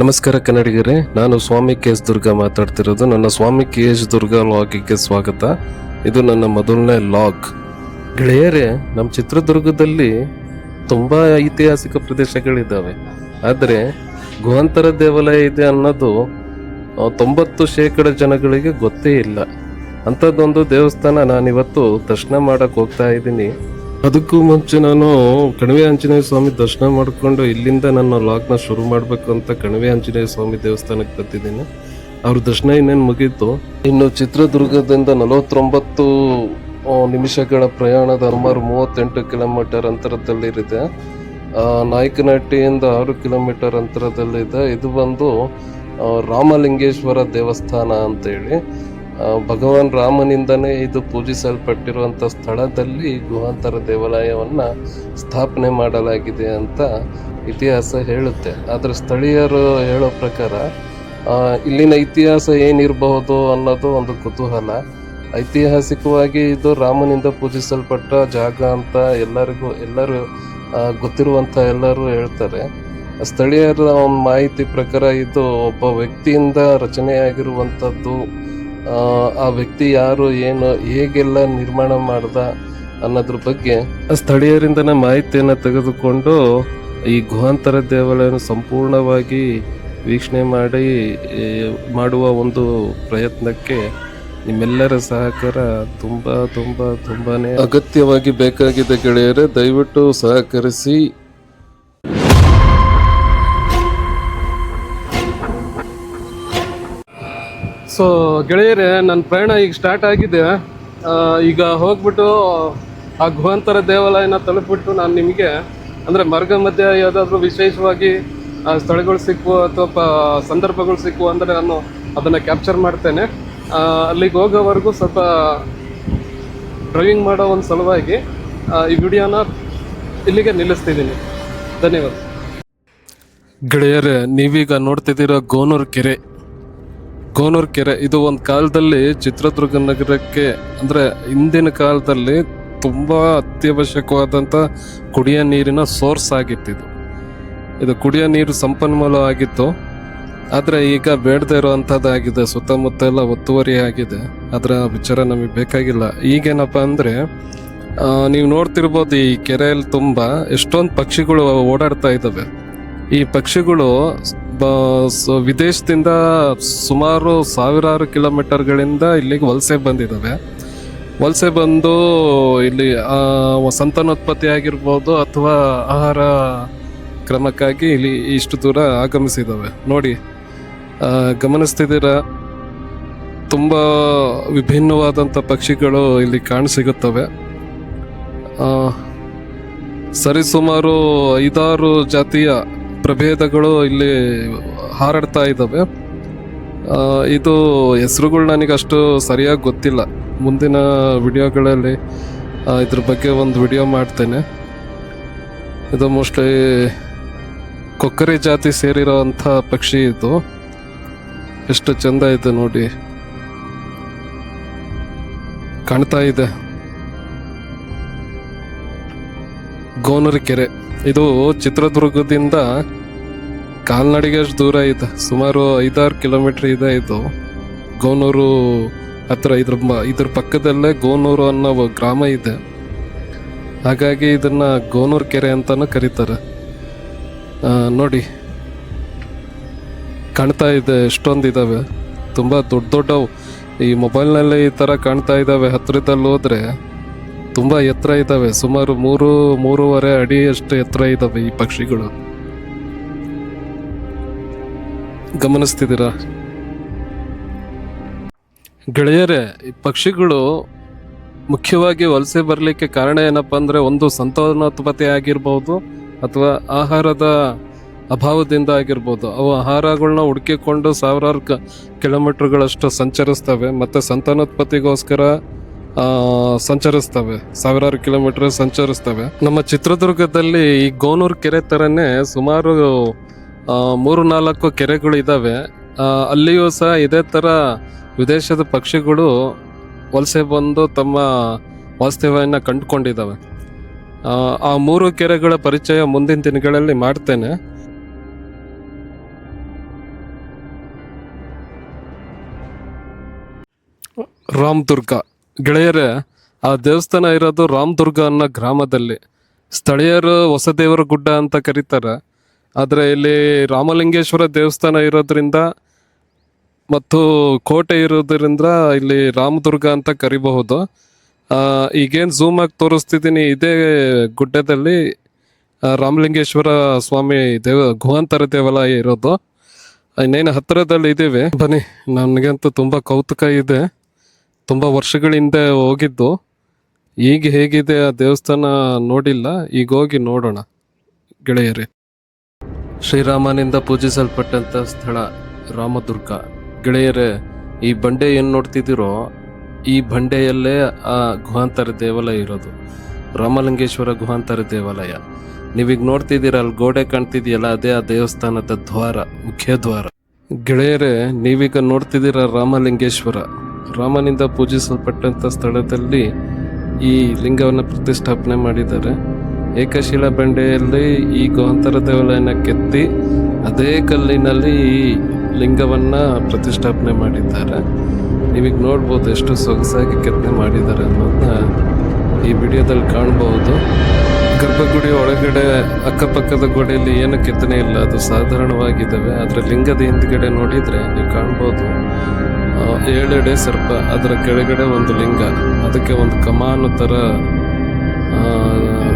ನಮಸ್ಕಾರ ಕನ್ನಡಿಗರೇ, ನಾನು ಸ್ವಾಮಿ K S Durga ಮಾತಾಡ್ತಿರೋದು. ನನ್ನ ಸ್ವಾಮಿ ಕೆ ಎಸ್ ದುರ್ಗಾ ಲಾಗಿಗೆ ಸ್ವಾಗತ. ಇದು ನನ್ನ ಮೊದಲನೇ ಲಾಗ್. ಗೆಳೆಯರೇ ನಮ್ಮ ಚಿತ್ರದುರ್ಗದಲ್ಲಿ ತುಂಬ ಐತಿಹಾಸಿಕ ಪ್ರದೇಶಗಳಿದ್ದಾವೆ. ಆದರೆ ಗುಹಾಂತರ ದೇವಾಲಯ ಇದೆ ಅನ್ನೋದು ತೊಂಬತ್ತು ಶೇಕಡ ಜನಗಳಿಗೆ ಗೊತ್ತೇ ಇಲ್ಲ. ಅಂಥದ್ದೊಂದು ದೇವಸ್ಥಾನ ನಾನಿವತ್ತು ದರ್ಶನ ಮಾಡೋಕ್ಕೆ ಹೋಗ್ತಾ ಇದ್ದೀನಿ. ಅದಕ್ಕೂ ಮುಂಚೆ ನಾನು ಕಣಿವೆ ಆಂಜನೇಯ ಸ್ವಾಮಿ ದರ್ಶನ ಮಾಡಿಕೊಂಡು ಇಲ್ಲಿಂದ ನನ್ನ ಲಾಗ್ನ ಶುರು ಮಾಡಬೇಕು ಅಂತ ಕಣಿವೆ ಆಂಜನೇಯ ಸ್ವಾಮಿ ದೇವಸ್ಥಾನಕ್ಕೆ ಬರ್ತಿದ್ದೀನಿ. ಅವ್ರ ದರ್ಶನ ಇನ್ನೇನು ಮುಗೀತು. ಇನ್ನು ಚಿತ್ರದುರ್ಗದಿಂದ ನಲವತ್ತೊಂಬತ್ತು ನಿಮಿಷಗಳ ಪ್ರಯಾಣದ ಸುಮಾರು ಮೂವತ್ತೆಂಟು ಕಿಲೋಮೀಟರ್ ಅಂತರದಲ್ಲಿರಿದೆ. ನಾಯಕನಹಟ್ಟಿಯಿಂದ ಆರು ಕಿಲೋಮೀಟರ್ ಅಂತರದಲ್ಲಿದೆ. ಇದು ಬಂದು ರಾಮಲಿಂಗೇಶ್ವರ ದೇವಸ್ಥಾನ ಅಂತೇಳಿ. ಭಗವಾನ್ ರಾಮನಿಂದನೇ ಇದು ಪೂಜಿಸಲ್ಪಟ್ಟಿರುವಂಥ ಸ್ಥಳದಲ್ಲಿ ಗುಹಾಂತರ ದೇವಾಲಯವನ್ನ ಸ್ಥಾಪನೆ ಮಾಡಲಾಗಿದೆ ಅಂತ ಇತಿಹಾಸ ಹೇಳುತ್ತೆ. ಆದರೆ ಸ್ಥಳೀಯರು ಹೇಳೋ ಪ್ರಕಾರ ಇಲ್ಲಿನ ಇತಿಹಾಸ ಏನಿರಬಹುದು ಅನ್ನೋದು ಒಂದು ಕುತೂಹಲ. ಐತಿಹಾಸಿಕವಾಗಿ ಇದು ರಾಮನಿಂದ ಪೂಜಿಸಲ್ಪಟ್ಟ ಜಾಗ ಅಂತ ಎಲ್ಲರಿಗೂ, ಎಲ್ಲರೂ ಗೊತ್ತಿರುವಂಥ ಎಲ್ಲರೂ ಹೇಳ್ತಾರೆ. ಸ್ಥಳೀಯರ ಒಂದು ಮಾಹಿತಿ ಪ್ರಕಾರ ಇದು ಒಬ್ಬ ವ್ಯಕ್ತಿಯಿಂದ ರಚನೆಯಾಗಿರುವಂಥದ್ದು ಆ, ವ್ಯಕ್ತಿ ಯಾರು ಏನು ಹೇಗೆಲ್ಲ ನಿರ್ಮಾಣ ಮಾಡ್ದ ಅನ್ನೋದ್ರ ಬಗ್ಗೆ ಸ್ಥಳೀಯರಿಂದನೇ ಮಾಹಿತಿಯನ್ನು ತೆಗೆದುಕೊಂಡು ಈ ಗುಹಾಂತರ ದೇವಾಲಯವನ್ನು ಸಂಪೂರ್ಣವಾಗಿ ವೀಕ್ಷಣೆ ಮಾಡಿ ಮಾಡುವ ಒಂದು ಪ್ರಯತ್ನಕ್ಕೆ ನಿಮ್ಮೆಲ್ಲರ ಸಹಕಾರ ತುಂಬ ತುಂಬ ತುಂಬಾ ಅಗತ್ಯವಾಗಿ ಬೇಕಾಗಿದೆ ಗೆಳೆಯರೆ. ದಯವಿಟ್ಟು ಸಹಕರಿಸಿ. ಸೊ ಗೆಳೆಯರೇ ನನ್ನ ಪ್ರಯಾಣ ಈಗ ಸ್ಟಾರ್ಟ್ ಆಗಿದೆ. ಈಗ ಹೋಗ್ಬಿಟ್ಟು ಆ ಗುಹಾಂತರ ದೇವಾಲಯನ ತಲುಪಿಬಿಟ್ಟು ನಾನು ನಿಮಗೆ, ಅಂದರೆ ಮಾರ್ಗ ಮಧ್ಯೆ ಯಾವುದಾದ್ರೂ ವಿಶೇಷವಾಗಿ ಸ್ಥಳಗಳು ಸಿಕ್ಕುವ ಅಥವಾ ಸಂದರ್ಭಗಳು ಸಿಕ್ಕುವ ಅಂದರೆ ನಾನು ಅದನ್ನು ಕ್ಯಾಪ್ಚರ್ ಮಾಡ್ತೇನೆ. ಅಲ್ಲಿಗೆ ಹೋಗೋವರೆಗೂ ಸ್ವಲ್ಪ ಡ್ರೈವಿಂಗ್ ಮಾಡೋ ಒಂದು ಸಲುವಾಗಿ ಈ ವಿಡಿಯೋನ ಇಲ್ಲಿಗೆ ನಿಲ್ಲಿಸ್ತಿದ್ದೀನಿ. ಧನ್ಯವಾದ. ಗೆಳೆಯರೇ, ನೀವೀಗ ನೋಡ್ತಿದ್ದೀರ ಗೋನೂರ್ ಕೆರೆ. ಗೋನೂರ್ ಕೆರೆ, ಇದು ಒಂದು ಕಾಲದಲ್ಲಿ ಚಿತ್ರದುರ್ಗ ನಗರಕ್ಕೆ, ಅಂದರೆ ಹಿಂದಿನ ಕಾಲದಲ್ಲಿ ತುಂಬ ಅತ್ಯವಶ್ಯಕವಾದಂಥ ಕುಡಿಯ ನೀರಿನ ಸೋರ್ಸ್ ಆಗಿತ್ತಿದು ಇದು ಕುಡಿಯೋ ನೀರು ಸಂಪನ್ಮೂಲ ಆಗಿತ್ತು. ಆದರೆ ಈಗ ಬೇಡದೇ ಇರುವಂಥದ್ದಾಗಿದೆ ಸುತ್ತಮುತ್ತ ಎಲ್ಲ ಒತ್ತುವರಿ ಆಗಿದೆ. ಅದರ ವಿಚಾರ ನಮಗೆ ಬೇಕಾಗಿಲ್ಲ. ಈಗೇನಪ್ಪ ಅಂದರೆ ನೀವು ನೋಡ್ತಿರ್ಬೋದು ಈ ಕೆರೆಯಲ್ಲಿ ತುಂಬ ಎಷ್ಟೊಂದು ಪಕ್ಷಿಗಳು ಓಡಾಡ್ತಾ ಇದ್ದಾವೆ. ಈ ಪಕ್ಷಿಗಳು ವಿದೇಶದಿಂದ ಸುಮಾರು ಸಾವಿರಾರು ಕಿಲೋಮೀಟರ್ಗಳಿಂದ ಇಲ್ಲಿಗೆ ವಲಸೆ ಬಂದಿದ್ದಾವೆ. ವಲಸೆ ಬಂದು ಇಲ್ಲಿ ಸಂತಾನೋತ್ಪತ್ತಿ ಆಗಿರ್ಬೋದು ಅಥವಾ ಆಹಾರ ಕ್ರಮಕ್ಕಾಗಿ ಇಲ್ಲಿ ಇಷ್ಟು ದೂರ ಆಗಮಿಸಿದ್ದಾವೆ. ನೋಡಿ ಗಮನಿಸ್ತಿದ್ದೀರ? ತುಂಬ ವಿಭಿನ್ನವಾದಂಥ ಪಕ್ಷಿಗಳು ಇಲ್ಲಿ ಕಾಣಸಿಗುತ್ತವೆ. ಸರಿಸುಮಾರು ಐದಾರು ಜಾತಿಯ ಪ್ರಭೇದಗಳು ಇಲ್ಲಿ ಹಾರಾಡ್ತಾ ಇದ್ದಾವೆ. ಇದು ಹೆಸರುಗಳು ನನಗೆ ಅಷ್ಟು ಸರಿಯಾಗಿ ಗೊತ್ತಿಲ್ಲ. ಮುಂದಿನ ವಿಡಿಯೋಗಳಲ್ಲಿ ಇದ್ರ ಬಗ್ಗೆ ಒಂದು ವಿಡಿಯೋ ಮಾಡ್ತೇನೆ. ಇದು ಮೋಸ್ಟ್ಲಿ ಕೊಕ್ಕರೆ ಜಾತಿ ಸೇರಿರೋವಂಥ ಪಕ್ಷಿ ಇದು. ಎಷ್ಟು ಚೆಂದ ಇದೆ ನೋಡಿ. ಕಾಣ್ತಾ ಇದೆ. ಗೋನೂರು ಕೆರೆ. ಇದು ಚಿತ್ರದುರ್ಗದಿಂದ ಕಾಲ್ನಡಿಗೆ ದೂರ ಇದೆ. ಸುಮಾರು ಐದಾರು ಕಿಲೋಮೀಟರ್ ಇದೆ ಇದು. ಗೋನೂರು ಹತ್ರ ಇದ್ರ ಇದ್ರ ಪಕ್ಕದಲ್ಲೇ ಗೋನೂರು ಅನ್ನೋ ಗ್ರಾಮ ಇದೆ. ಹಾಗಾಗಿ ಇದನ್ನ ಗೋನೂರು ಕೆರೆ ಅಂತಲೂ ಕರೀತಾರೆ. ನೋಡಿ. ಕಾಣ್ತಾ ಇದೆ, ಎಷ್ಟೊಂದು ಇದಾವೆ. ತುಂಬ ದೊಡ್ಡ ದೊಡ್ಡವು. ಈ ಮೊಬೈಲ್ನಲ್ಲಿ ಈ ಥರ ಕಾಣ್ತಾ ಇದ್ದಾವೆ ಹತ್ತಿರದಲ್ಲಿ ಹೋದ್ರೆ ತುಂಬ ಎತ್ತರ ಇದ್ದಾವೆ. ಸುಮಾರು ಮೂರು, ಮೂರುವರೆ ಅಡಿಯಷ್ಟು ಎತ್ತರ ಇದ್ದಾವೆ ಈ ಪಕ್ಷಿಗಳು. ಗಮನಿಸ್ತಿದ್ದೀರಾ? ಗೆಳೆಯರೇ, ಈ ಪಕ್ಷಿಗಳು ಮುಖ್ಯವಾಗಿ ವಲಸೆ ಬರಲಿಕ್ಕೆ ಕಾರಣ ಏನಪ್ಪ ಅಂದರೆ ಒಂದು ಸಂತಾನೋತ್ಪತ್ತಿ ಆಗಿರ್ಬೋದು ಅಥವಾ ಆಹಾರದ ಅಭಾವದಿಂದ ಆಗಿರ್ಬೋದು. ಅವು ಆಹಾರಗಳನ್ನ ಹುಡುಕಿಕೊಂಡು ಸಾವಿರಾರು ಕಿಲೋಮೀಟರ್ಗಳಷ್ಟು ಸಂಚರಿಸ್ತವೆ. ಮತ್ತು ಸಂತಾನೋತ್ಪತ್ತಿಗೋಸ್ಕರ ಸಂಚರಿಸ್ತವೆ. ಸಾವಿರಾರು ಕಿಲೋಮೀಟರ್ ಸಂಚರಿಸ್ತವೆ. ನಮ್ಮ ಚಿತ್ರದುರ್ಗದಲ್ಲಿ ಈ ಗೋನೂರು ಕೆರೆ ತರನೇ ಸುಮಾರು ಮೂರು, ನಾಲ್ಕು ಕೆರೆಗಳು ಇದ್ದಾವೆ ಅಲ್ಲಿಯೂ ಸಹ ಇದೇ ಥರ ವಿದೇಶದ ಪಕ್ಷಿಗಳು ವಲಸೆ ಬಂದು ತಮ್ಮ ವಾಸ್ತವ್ಯವನ್ನು ಕಂಡುಕೊಂಡಿದ್ದಾವೆ ಆ ಮೂರು ಕೆರೆಗಳ ಪರಿಚಯ ಮುಂದಿನ ದಿನಗಳಲ್ಲಿ ಮಾಡ್ತೇನೆ. ರಾಮದುರ್ಗ ಗೆಳೆಯರೇ, ಆ ದೇವಸ್ಥಾನ ಇರೋದು ರಾಮದುರ್ಗ ಅನ್ನೋ ಗ್ರಾಮದಲ್ಲಿ. ಸ್ಥಳೀಯರು ಹೊಸದೇವರ ಗುಡ್ಡ ಅಂತ ಕರೀತಾರೆ. ಆದರೆ ಇಲ್ಲಿ ರಾಮಲಿಂಗೇಶ್ವರ ದೇವಸ್ಥಾನ ಇರೋದ್ರಿಂದ ಮತ್ತು ಕೋಟೆ ಇರೋದ್ರಿಂದ ಇಲ್ಲಿ ರಾಮದುರ್ಗ ಅಂತ ಕರಿಬಹುದು. ಈಗೇನು ಝೂಮ್ ಆಗಿ ತೋರಿಸ್ತಿದ್ದೀನಿ, ಇದೇ ಗುಡ್ಡದಲ್ಲಿ ರಾಮಲಿಂಗೇಶ್ವರ ಸ್ವಾಮಿ ದೇವ, ಗುಹಾಂತರ ದೇವಾಲಯ ಇರೋದು. ಇನ್ನೇನು ಹತ್ತಿರದಲ್ಲಿ ಇದ್ದೀವಿ ಬನ್ನಿ, ನನಗಂತೂ ತುಂಬ ಕೌತುಕ ಇದೆ. ತುಂಬ ವರ್ಷಗಳಿಂದ ಹೋಗಿದ್ದು. ಈಗ ಹೇಗಿದೆ ಆ ದೇವಸ್ಥಾನ ನೋಡಿಲ್ಲ. ಈಗ ಹೋಗಿ ನೋಡೋಣ ಗೆಳೆಯರೇ. ಶ್ರೀರಾಮನಿಂದ ಪೂಜಿಸಲ್ಪಟ್ಟಂತ ಸ್ಥಳ ರಾಮದುರ್ಗ. ಗೆಳೆಯರೇ, ಈ ಬಂಡೆ ಏನು ನೋಡ್ತಿದ್ದೀರೋ, ಈ ಬಂಡೆಯಲ್ಲೇ ಆ ಗುಹಾಂತರ ದೇವಾಲಯ ಇರೋದು. ರಾಮಲಿಂಗೇಶ್ವರ ಗುಹಾಂತರ ದೇವಾಲಯ. ನೀವೀಗ ನೋಡ್ತಿದ್ದೀರ, ಅಲ್ಲಿ ಗೋಡೆ ಕಾಣ್ತಿದೆಯಲ್ಲ, ಅದೇ ಆ ದೇವಸ್ಥಾನದ ದ್ವಾರ, ಮುಖ್ಯ ದ್ವಾರ. ಗೆಳೆಯರೇ, ನೀವೀಗ ನೋಡ್ತಿದ್ದೀರ ರಾಮಲಿಂಗೇಶ್ವರ. ರಾಮನಿಂದ ಪೂಜಿಸಲ್ಪಟ್ಟಂಥ ಸ್ಥಳದಲ್ಲಿ ಈ ಲಿಂಗವನ್ನು ಪ್ರತಿಷ್ಠಾಪನೆ ಮಾಡಿದ್ದಾರೆ. ಏಕಶಿಲಾ ಬಂಡೆಯಲ್ಲಿ ಈ ಗೋಹಂತರ ದೇವಾಲಯನ ಕೆತ್ತಿ ಅದೇ ಕಲ್ಲಿನಲ್ಲಿ ಈ ಲಿಂಗವನ್ನು ಪ್ರತಿಷ್ಠಾಪನೆ ಮಾಡಿದ್ದಾರೆ. ನೀವೀಗ ನೋಡ್ಬೋದು ಎಷ್ಟು ಸೊಗಸಾಗಿ ಕೆತ್ತನೆ ಮಾಡಿದ್ದಾರೆ ಅನ್ನೋದನ್ನ ಈ ವಿಡಿಯೋದಲ್ಲಿ ಕಾಣಬಹುದು. ಗರ್ಭಗುಡಿ ಒಳಗಡೆ ಅಕ್ಕಪಕ್ಕದ ಗೋಡೆಯಲ್ಲಿ ಏನು ಕೆತ್ತನೆ ಇಲ್ಲ, ಅದು ಸಾಧಾರಣವಾಗಿದ್ದಾವೆ. ಆದರೆ ಲಿಂಗದ ಹಿಂದ್ಗಡೆ ನೋಡಿದರೆ ನೀವು ಕಾಣ್ಬೋದು. ಏಳೆಡೆ ಸರ್ಪ, ಅದರ ಕೆಳಗಡೆ ಒಂದು ಲಿಂಗ. ಅದಕ್ಕೆ ಒಂದು ಕಮಾನು ಥರ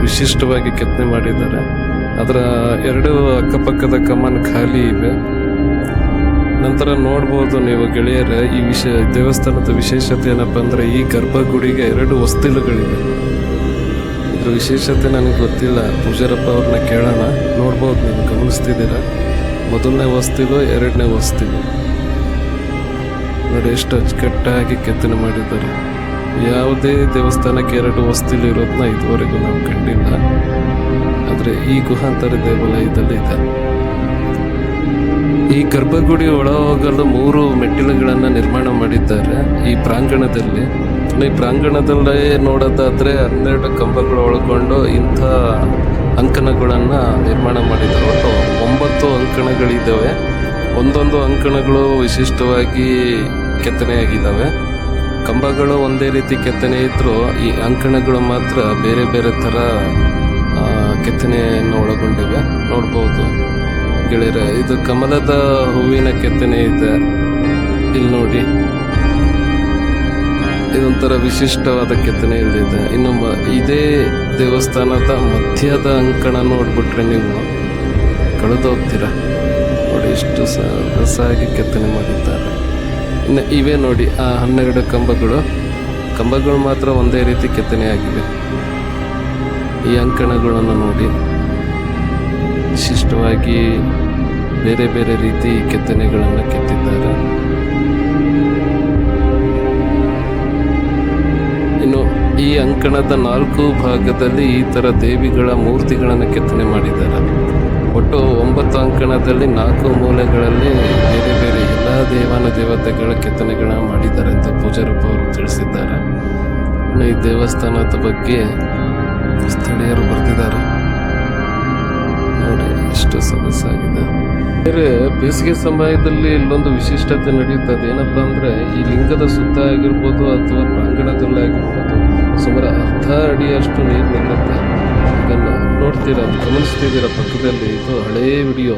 ವಿಶಿಷ್ಟವಾಗಿ ಕೆತ್ತನೆ ಮಾಡಿದ್ದಾರೆ. ಅದರ ಎರಡು ಅಕ್ಕಪಕ್ಕದ ಕಮಾನ್ ಖಾಲಿ ಇವೆ. ನಂತರ ನೋಡ್ಬೋದು ನೀವು ಗೆಳೆಯರೇ, ಈ ವಿಷಯ ದೇವಸ್ಥಾನದ ವಿಶೇಷತೆ ಏನಪ್ಪ ಅಂದರೆ ಈ ಗರ್ಭಗುಡಿಗೆ ಎರಡು ಹೊಸ್ತಿಲುಗಳಿವೆ. ಇದ್ರ ವಿಶೇಷತೆ ನನಗೆ ಗೊತ್ತಿಲ್ಲ. ಪೂಜಾರಪ್ಪ ಅವ್ರನ್ನ ಕೇಳೋಣ. ನೋಡ್ಬೋದು ನೀವು ಗಮನಿಸ್ತಿದ್ದೀರಾ? ಮೊದಲನೇ ವಸ್ತಿಗೋ ಎರಡನೇ ವಸ್ತಿಗೋ ನೋಡಿ, ಎಷ್ಟು ಅಚ್ಚುಕಟ್ಟಾಗಿ ಕೆತ್ತನೆ ಮಾಡಿದ್ದಾರೆ. ಯಾವುದೇ ದೇವಸ್ಥಾನಕ್ಕೆ ಎರಡು ವಸ್ತಿಲಿ ಇರೋದನ್ನ ಇದುವರೆಗೂ ನಾವು ಕಂಡಿಲ್ಲ. ಆದರೆ ಈ ಗುಹಾಂತರ ದೇವಾಲಯದಲ್ಲಿ ಇದೆ. ಈ ಗರ್ಭಗುಡಿ ಒಳ ಹೋಗಲು ಮೂರು ಮೆಟ್ಟಿಲುಗಳನ್ನು ನಿರ್ಮಾಣ ಮಾಡಿದ್ದಾರೆ. ಈ ಪ್ರಾಂಗಣದಲ್ಲಿ ಈ ಪ್ರಾಂಗಣದಲ್ಲೇ ನೋಡೋದಾದರೆ ಹನ್ನೆರಡು ಕಂಬಗಳು ಒಳಗೊಂಡು ಇಂಥ ಅಂಕಣಗಳನ್ನು ನಿರ್ಮಾಣ ಮಾಡಿದ್ದಾರೆ ಒಟ್ಟು ಒಂಬತ್ತು ಅಂಕಣಗಳಿದ್ದಾವೆ ಒಂದೊಂದು ಅಂಕಣಗಳು ವಿಶಿಷ್ಟವಾಗಿ ಕೆತ್ತನೆಯಾಗಿದ್ದಾವೆ ಕಂಬಗಳು ಒಂದೇ ರೀತಿ ಕೆತ್ತನೆ ಇದ್ದರೂ ಈ ಅಂಕಣಗಳು ಮಾತ್ರ ಬೇರೆ ಬೇರೆ ಥರ ಕೆತ್ತನೆಯನ್ನು ಒಳಗೊಂಡಿವೆ. ನೋಡ್ಬೋದು ಗೆಳೆಯರ, ಇದು ಕಮಲದ ಹೂವಿನ ಕೆತ್ತನೆ ಇದೆ. ಇಲ್ಲಿ ನೋಡಿ. ಇದೊಂಥರ ವಿಶಿಷ್ಟವಾದ ಕೆತ್ತನೆ ಇಲ್ಲಿದೆ ಇನ್ನು ಇದೇ ದೇವಸ್ಥಾನದ ಮಧ್ಯದ ಅಂಕಣ ನೋಡ್ಬಿಟ್ರೆ ನೀವು ಕಳೆದೋಗ್ತೀರ ನೋಡಿ, ಎಷ್ಟು ಸಾಗಿ ಕೆತ್ತನೆ ಮಾಡಿದ್ದಾರೆ. ಇನ್ನು ಇವೇ ನೋಡಿ, ಆ ಹನ್ನೆರಡು ಕಂಬಗಳು. ಕಂಬಗಳು ಮಾತ್ರ ಒಂದೇ ರೀತಿ ಕೆತ್ತನೆ ಆಗಿವೆ ಈ ಅಂಕಣಗಳನ್ನು ನೋಡಿ. ವಿಶಿಷ್ಟವಾಗಿ ಬೇರೆ ಬೇರೆ ರೀತಿ ಕೆತ್ತನೆಗಳನ್ನು ಕೆತ್ತಿದ್ದಾರೆ. ಇನ್ನು ಈ ಅಂಕಣದ ನಾಲ್ಕು ಭಾಗದಲ್ಲಿ ಈ ಥರ ದೇವಿಗಳ ಮೂರ್ತಿಗಳನ್ನು ಕೆತ್ತನೆ ಮಾಡಿದ್ದಾರೆ. ಒಟ್ಟು ಒಂಬತ್ತು ಅಂಕಣದಲ್ಲಿ ನಾಲ್ಕು ಮೂಲೆಗಳಲ್ಲಿ ಬೇರೆ ಬೇರೆ ಎಲ್ಲ ದೇವಾನ ದೇವತೆಗಳ ಕೆತ್ತನೆಗಳನ್ನ ಮಾಡಿದ್ದಾರೆ ಅಂತ ಪೂಜಾರಪ್ಪ ಅವರು ತಿಳಿಸಿದ್ದಾರೆ ಈ ದೇವಸ್ಥಾನದ ಬಗ್ಗೆ ಸ್ಥಳೀಯರು ಬರೆದಿದ್ದಾರೆ ಎಷ್ಟು ಸೊಗಸಾಗಿದೆ. ಬೇರೆ ಬೇಸಿಗೆ ಸಮಯದಲ್ಲಿ ಇಲ್ಲೊಂದು ವಿಶಿಷ್ಟತೆ ನಡೆಯುತ್ತದೆ ಏನಪ್ಪಾ ಅಂದ್ರೆ ಈ ಲಿಂಗದ ಸುತ್ತ ಆಗಿರ್ಬೋದು ಅಥವಾ ಪ್ರಾಂಗಣದಲ್ಲಿ ಆಗಿರ್ಬೋದು ಸುಮಾರು ಅರ್ಧ ಅಡಿಯಷ್ಟು ನೀರು ನಿಲ್ಲುತ್ತೆ. ಇದನ್ನು ನೋಡ್ತೀರಾ ಗಮನಿಸ್ತಿದ್ದೀರಾ ಪಕ್ಕದಲ್ಲಿ? ಇದು ಹಳೇ ವಿಡಿಯೋ.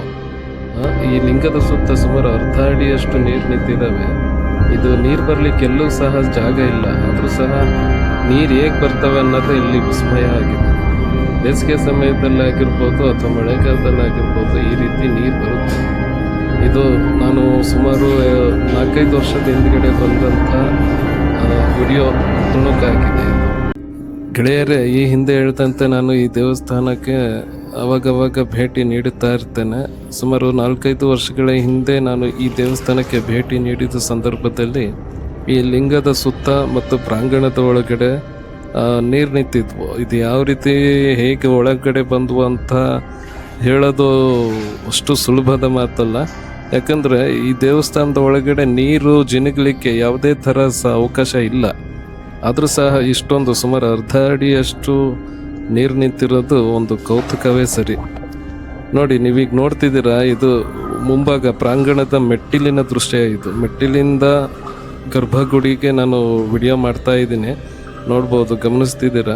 ಈ ಲಿಂಗದ ಸುತ್ತ ಸುಮಾರು ಅರ್ಧ ಅಡಿಯಷ್ಟು ನೀರು ನಿಂತಿದ್ದಾವೆ ಇದು ನೀರು ಬರಲಿಕ್ಕೆ ಎಲ್ಲೂ ಸಹ ಜಾಗ ಇಲ್ಲ. ಆದರೂ ಸಹ ನೀರು ಹೇಗೆ ಬರ್ತವೆ ಅನ್ನೋದು ಇಲ್ಲಿ ವಿಸ್ಮಯ ಆಗಿದೆ. ಬೇಸಿಗೆ ಸಮಯದಲ್ಲಿ ಆಗಿರ್ಬೋದು ಅಥವಾ ಮಳೆಗಾಲದಲ್ಲಿ ಆಗಿರ್ಬೋದು ಈ ರೀತಿ ನೀರು ಬರುತ್ತೆ. ಇದು ನಾನು ಸುಮಾರು ನಾಲ್ಕೈದು ವರ್ಷದ ಹಿಂದ್ಗಡೆ ಬಂದಂಥ ವಿಡಿಯೋ ತುಣುಕಾಗಿದೆ ಗೆಳೆಯರೇ, ಈ ಹಿಂದೆ ಹೇಳಿದಂತೆ ನಾನು ಈ ದೇವಸ್ಥಾನಕ್ಕೆ ಅವಾಗವಾಗ ಭೇಟಿ ನೀಡುತ್ತಾ ಇರ್ತೇನೆ. ಸುಮಾರು ನಾಲ್ಕೈದು ವರ್ಷಗಳ ಹಿಂದೆ ನಾನು ಈ ದೇವಸ್ಥಾನಕ್ಕೆ ಭೇಟಿ ನೀಡಿದ ಸಂದರ್ಭದಲ್ಲಿ ಈ ಲಿಂಗದ ಸುತ್ತ ಮತ್ತು ಪ್ರಾಂಗಣದ ಒಳಗಡೆ ನೀರು ನಿಂತಿದ್ವು. ಇದು ಯಾವ ರೀತಿ ಹೇಗೆ ಒಳಗಡೆ ಬಂದ್ವು ಅಂತ ಹೇಳೋದು ಅಷ್ಟು ಸುಲಭದ ಮಾತಲ್ಲ. ಯಾಕಂದರೆ ಈ ದೇವಸ್ಥಾನದ ಒಳಗಡೆ ನೀರು ಜಿನುಗಲಿಕ್ಕೆ ಯಾವುದೇ ಥರ ಸಹ ಅವಕಾಶ ಇಲ್ಲ. ಆದರೂ ಸಹ ಇಷ್ಟೊಂದು ಸುಮಾರು ಅರ್ಧ ಅಡಿಯಷ್ಟು ನೀರು ನಿಂತಿರೋದು ಒಂದು ಕೌತುಕವೇ ಸರಿ. ನೋಡಿ, ನೀವೀಗ ನೋಡ್ತಿದ್ದೀರಾ, ಇದು ಮುಂಭಾಗ ಪ್ರಾಂಗಣದ ಮೆಟ್ಟಿಲಿನ ದೃಶ್ಯ ಇದು. ಮೆಟ್ಟಿಲಿಂದ ಗರ್ಭಗುಡಿಗೆ ನಾನು ವಿಡಿಯೋ ಮಾಡ್ತಾ ಇದ್ದೀನಿ. ನೋಡ್ಬೋದು, ಗಮನಿಸ್ತಿದ್ದೀರ?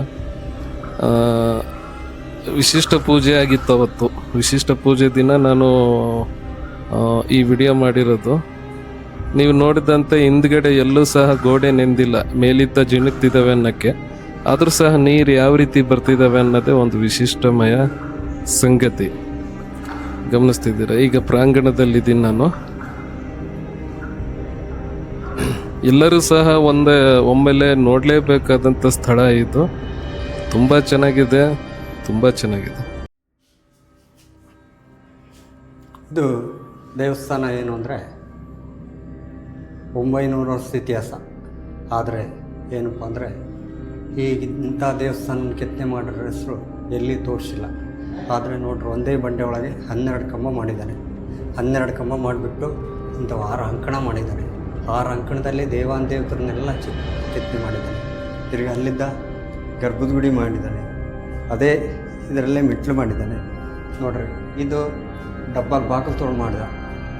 ವಿಶಿಷ್ಟ ಪೂಜೆ ಆಗಿತ್ತು ಅವತ್ತು. ವಿಶಿಷ್ಟ ಪೂಜೆ ದಿನ ನಾನು ಈ ವಿಡಿಯೋ ಮಾಡಿರೋದು. ನೀವು ನೋಡಿದಂತೆ ಹಿಂದ್ಗಡೆ ಎಲ್ಲೂ ಸಹ ಗೋಡೆ ನೆಂದಿಲ್ಲ, ಮೇಲಿದ್ದ ಜಿಣುಕ್ತಿದ್ದಾವೆ ಅನ್ನಕ್ಕೆ. ಆದರೂ ಸಹ ನೀರು ಯಾವ ರೀತಿ ಬರ್ತಿದ್ದಾವೆ ಅನ್ನೋದೇ ಒಂದು ವಿಶಿಷ್ಟಮಯ ಸಂಗತಿ. ಗಮನಿಸ್ತಿದ್ದೀರಾ? ಈಗ ಪ್ರಾಂಗಣದಲ್ಲಿದ್ದೀನಿ ನಾನು. ಎಲ್ಲರೂ ಸಹ ಒಂದೇ ಒಮ್ಮೆಲೆ ನೋಡಲೇಬೇಕಾದಂಥ ಸ್ಥಳ ಇದು. ತುಂಬ ಚೆನ್ನಾಗಿದೆ ತುಂಬ ಚೆನ್ನಾಗಿದೆ. ಇದು ದೇವಸ್ಥಾನ ಏನು ಅಂದರೆ ಒಂಬೈನೂರು ವರ್ಷ ಇತಿಹಾಸ. ಆದರೆ ಏನಪ್ಪ ಅಂದರೆ ಈಗ ಇಂಥ ದೇವಸ್ಥಾನ ಕೆತ್ತನೆ ಮಾಡಿರೋ ಹೆಸರು ಎಲ್ಲಿ ತೋರಿಸಿಲ್ಲ. ಆದರೆ ನೋಡ್ರಿ, ಒಂದೇ ಬಂಡೆ ಒಳಗೆ ಹನ್ನೆರಡು ಕಂಬ ಮಾಡಿದ್ದಾನೆ. ಹನ್ನೆರಡು ಕಂಬ ಮಾಡಿಬಿಟ್ಟು ಇಂಥ ಆರು ಅಂಕಣ ಮಾಡಿದ್ದಾನೆ. ಆರು ರಂಕಣದಲ್ಲಿ ದೇವಾನ್ ದೇವತರನ್ನೆಲ್ಲ ಕೆತ್ತನೆ ಮಾಡಿದ್ದಾನೆ. ತಿರುಗಿ ಅಲ್ಲಿದ್ದ ಗರ್ಭದ ಗುಡಿ ಮಾಡಿದ್ದಾನೆ. ಅದೇ ಇದರಲ್ಲೇ ಮೆಟ್ಲು ಮಾಡಿದ್ದಾನೆ. ನೋಡ್ರಿ ಇದು ಡಬ್ಬಾಗ ಬಾಕಲು ತೋಳು ಮಾಡಿದ.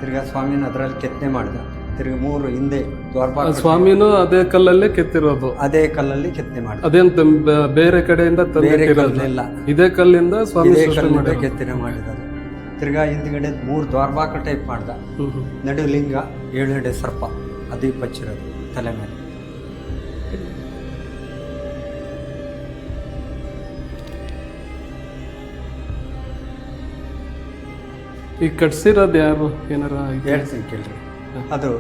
ತಿರ್ಗಾ ಸ್ವಾಮಿನ ಅದರಲ್ಲಿ ಕೆತ್ತನೆ ಮಾಡಿದ. ತಿರ್ಗಿ ಮೂರು ಹಿಂದೆ ದ್ವಾರಪಾಲ ಸ್ವಾಮಿನೂ ಅದೇ ಕಲ್ಲಲ್ಲೇ ಕೆತ್ತಿರೋದು. ಅದೇ ಕಲ್ಲಲ್ಲಿ ಕೆತ್ತನೆ ಮಾಡಿ ಅದೇಂತ ಬ- ಬೇರೆ ಕಡೆಯಿಂದ ಬೇರೆ ಇದೇ ಕಲ್ಲಿಂದ ಸ್ವಾಮಿ. ಕೆತ್ತನೆ ಮಾಡಿದ್ದಾರೆ ತಿರ್ಗಾ ಹಿಂದ್ಗಡೆ ಮೂರು ದ್ವಾರಪಾಕ ಟೈಪ್ ಮಾಡ್ದ. ನಡು ಲಿಂಗ ಏಳು ಏಳೆಡೆ ಸರ್ಪ. ಹಚ್ಚಿರೋದು ತಲೆ ಮೇಲೆ. ಈ ಕಟ್ಸಿರೋದು ಯಾರು? ಏನಾರ? ಹೇಳ್ತೀನಿ ಕೇಳ್ರಿ. ಅದು